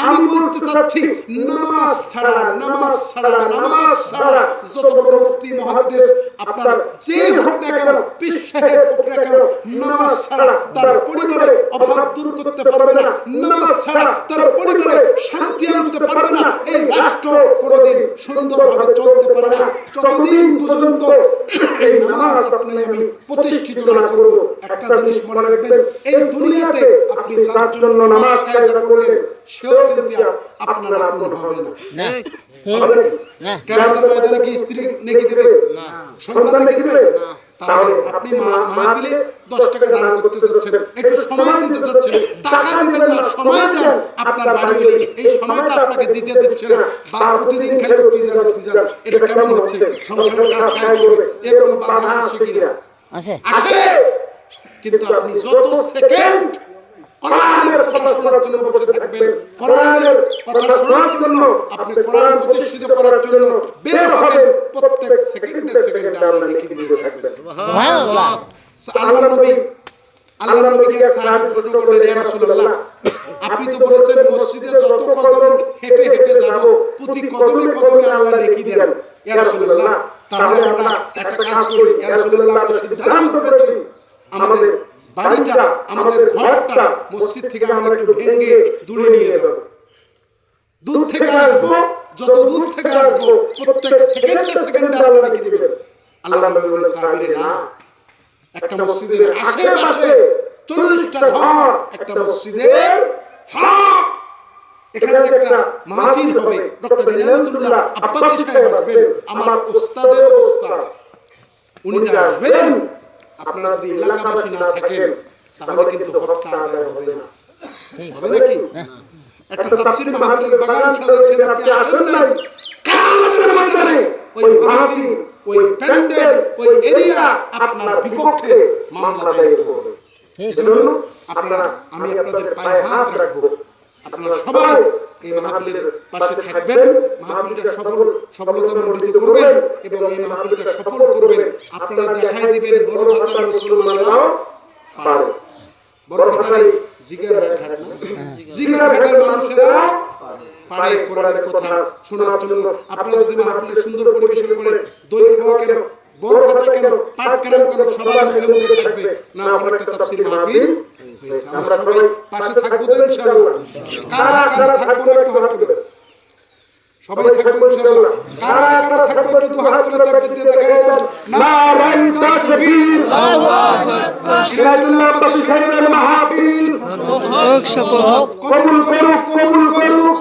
আমি বলতে চাচ্ছি নামাজ ছাড়া নামাজ ছাড়া নামাজ ছাড়া যত বড় মুফতি আপনার যে হোক না কেন পীর সাহেব হোক না কেন নামাজ ছাড়া তার পরিবারে অভাব দূর করতে পারবে না নামাজ ছাড়া তার পরিবারে শান্তি আনতে পারবে না এই রাষ্ট্র কোনোদিন সুন্দরভাবে চলতে পারে না। যতদিন পর্যন্ত এই নামাজ আপনি আমি প্রতিষ্ঠিত না করব একটা জিনিস মনে রাখবেন এই দুনিয়াতে আপনি যার জন্য নামাজ কায়দা করলেন সেও কিন্তু আপনার আপন হবে না। হবে ময়দানে কি? স্ত্রী নেকি দেবে? সন্তান নেকি দেবে? তাহলে আপনি মাহফিলে দশ টাকা দান করতে যাচ্ছেন। একটু সময় দিতে যাচ্ছেন। টাকা দিবেন না সময় দেন। আপনার বাড়ি গেলে এই সময়টা আপনাকে দিতে দিচ্ছে না। বা প্রতিদিন খালি উঠতে যান উঠতে যান এটা কেমন হচ্ছে? সংসারের কাজ কাজ করবে এরকম বাধা আসে কিনা? আসে। কিন্তু আপনি যত সেকেন্ড কোরআনের কথা শোনার জন্য বসে থাকবেন কোরআনের কথা শোনার জন্য আপনি কোরআন প্রতিষ্ঠিত করার জন্য বের হবেন প্রত্যেক সেকেন্ডে সেকেন্ডে আল্লাহ নেকি দিতে থাকবেন। সুবহানাল্লাহ। আল্লাহ নবী আল্লাহ নবীকে সাহাবী প্রশ্ন করলেন ইয়া রাসূলুল্লাহ আপনি তো বলেছেন মসজিদে যত কদম হেঁটে হেঁটে যাব প্রতি কদমে কদমে আল্লাহ নেকি দেন ইয়া রাসূলুল্লাহ তাহলে আমরা একটা কাজ করি ইয়া রাসূলুল্লাহ আমরা সিদ্ধান্ত করেছি আমাদের বাড়িটা আমাদের ঘরটা মসজিদ থেকে আমরা একটু ভেঙে দূরে নিয়ে যাব। দূর থেকে আসব যত দূর থেকে আসব প্রত্যেক সেকেন্ডে সেকেন্ডে আল্লাহ নাকি দিবেন? আল্লাহ নবী বলেন সাহাবীরে না। একটা মসজিদের আশেপাশে চল্লিশটা ঘর একটা মসজিদের হক এখানে যে একটা মাহফিল হবে ডক্টর ইনায়তুল্লাহ আব্বাসী সাহেব আসবেন আমার ওস্তাদের ওস্তাদ। উনি যে আসবেন আপনারা যদি এলাকাবাসী না থাকেন তাহলে কিন্তু হকটা আদায় হবে না। হবে নাকি একটা তাফসীর মাহফিলের বাগান সাজাইছেন আপনি আসেন ময়দানে ওই মাহফিল ওই প্যান্ডেল ওই এরিয়া আপনার বিপক্ষে মামলা দায়ের করবে। এজন্য আপনারা আমি আপনাদের পায়ে হাত রাখব। আপনারা সবাই এই মাহফিলের পাশে থাকবেন। মাহফিলটা সফল সফলতা মণ্ডিত করবেন এবং এই মাহফিলটা সফল করবেন। আপনারা দেখাই দিবেন বড় হাতার মুসলমানরাও পারে। বড় হাতার জিগার ঘাটের মানুষেরা পারে। কোরআনের কথা শোনার জন্য। আপনারা যদি মাহফিলের সুন্দর পরিবেশন করেন, দই খাওয়া কেন, বড় কথা কেন, পাট কেন কেন সবার মুখে মুখে থাকবে। না ওখানে একটা তাফসীর মাহফিল আমরা সবাই পাশে থাকব তো ইনশাআল্লাহ। কারা কারা থাকব না একটু হাত তুলে। সবাই থাকব ইনশাআল্লাহ। কারা কারা থাকব একটু দু হাত তুলে তাকবীর দিয়ে দেখায় দেন নারায়ণ তাকবীর আল্লাহু আকবার বাতি সাহেবের মাহফিল কবুল করুক কবুল করুক।